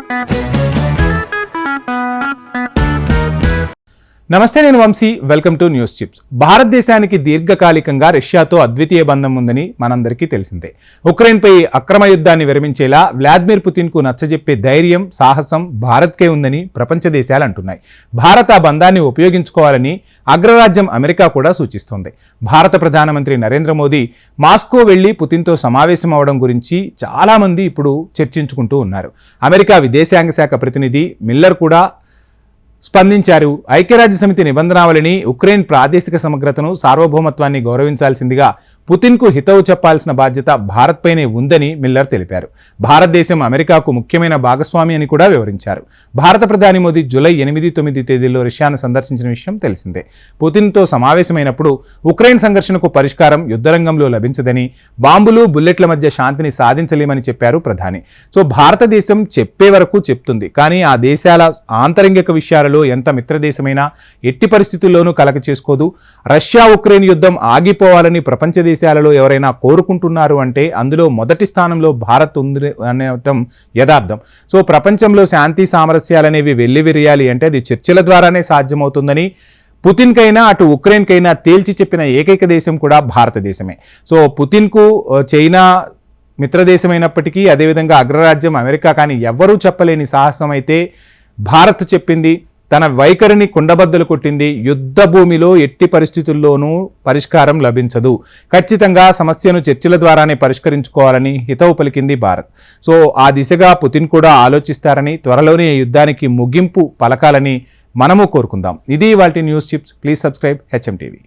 Thank you. నమస్తే నేను Vamsi. Welcome to news chips. భారతదేశానికి దీర్ఘకాలికంగా రష్యాతో అద్వితీయ బంధం ఉందని మనందరికీ తెలిసిందే. ఉక్రెయిన్పై అక్రమ యుద్ధాన్ని విరమించేలా వ్లాదిమిర్ పుతిన్కు నచ్చజెప్పే ధైర్యం సాహసం భారత్కే ఉందని ప్రపంచ దేశాలు అంటున్నాయి. భారత్ ఆ బంధాన్ని ఉపయోగించుకోవాలని అగ్రరాజ్యం అమెరికా కూడా సూచిస్తోంది. భారత ప్రధానమంత్రి నరేంద్ర మోదీ మాస్కో వెళ్ళి పుతిన్తో సమావేశం అవడం గురించి చాలామంది ఇప్పుడు చర్చించుకుంటూ ఉన్నారు. అమెరికా విదేశాంగ శాఖ ప్రతినిధి మిల్లర్ కూడా స్పందించారు. ఐక్యరాజ్య సమితి నిబంధనావళిని ఉక్రెయిన్ ప్రాదేశిక సమగ్రతను సార్వభౌమత్వాన్ని గౌరవించాల్సిందిగా పుతిన్కు హితవు చెప్పాల్సిన బాధ్యత భారత్పైనే ఉందని మిల్లర్ తెలిపారు. భారతదేశం అమెరికాకు ముఖ్యమైన భాగస్వామి అని కూడా వివరించారు. భారత ప్రధాని మోదీ జూలై ఎనిమిది తొమ్మిది తేదీల్లో రష్యాను సందర్శించిన విషయం తెలిసిందే. పుతిన్తో సమావేశమైనప్పుడు ఉక్రెయిన్ సంఘర్షణకు పరిష్కారం యుద్ధరంగంలో లభించదని బాంబులు బుల్లెట్ల మధ్య శాంతిని సాధించలేమని చెప్పారు ప్రధాని. సో భారతదేశం చెప్పే వరకు చెప్తుంది. కానీ ఆ దేశాల ఆంతరంగిక విషయాలలో ఎంత మిత్రదేశమైనా ఎట్టి పరిస్థితుల్లోనూ కలక చేసుకోదు రష్యా ఉక్రెయిన్ యుద్ధం ఆగిపోవాలని ప్రపంచ దేశాలలో ఎవరైనా కోరుకుంటున్నారు అంటే అందులో మొదటి స్థానంలో భారత్ ఉంది అనటం యథార్థం. సో ప్రపంచంలో శాంతి సామరస్యాలనేవి వెల్లివిరియాలి అంటే అది చర్చల ద్వారానే సాధ్యమవుతుందని పుతిన్కైనా అటు ఉక్రెయిన్కైనా తేల్చి చెప్పిన ఏకైక దేశం కూడా భారతదేశమే. సో పుతిన్కు చైనా మిత్రదేశమైనప్పటికీ అదేవిధంగా అగ్రరాజ్యం అమెరికా కానీ ఎవ్వరూ చెప్పలేని సాహసం అయితే భారత్ చెప్పింది. తన వైఖరిని కుండబద్దలు కొట్టింది యుద్ధ భూమిలో ఎట్టి పరిస్థితుల్లోనూ పరిష్కారం లభించదు. ఖచ్చితంగా సమస్యను చర్చల ద్వారానే పరిష్కరించుకోవాలని హితవు పలికింది భారత్. సో ఆ దిశగా పుతిన్ కూడా ఆలోచిస్తారని త్వరలోనే ఈ యుద్ధానికి ముగింపు పలకాలని మనము కోరుకుందాం. ఇది వాటి news chips. Please subscribe HM TV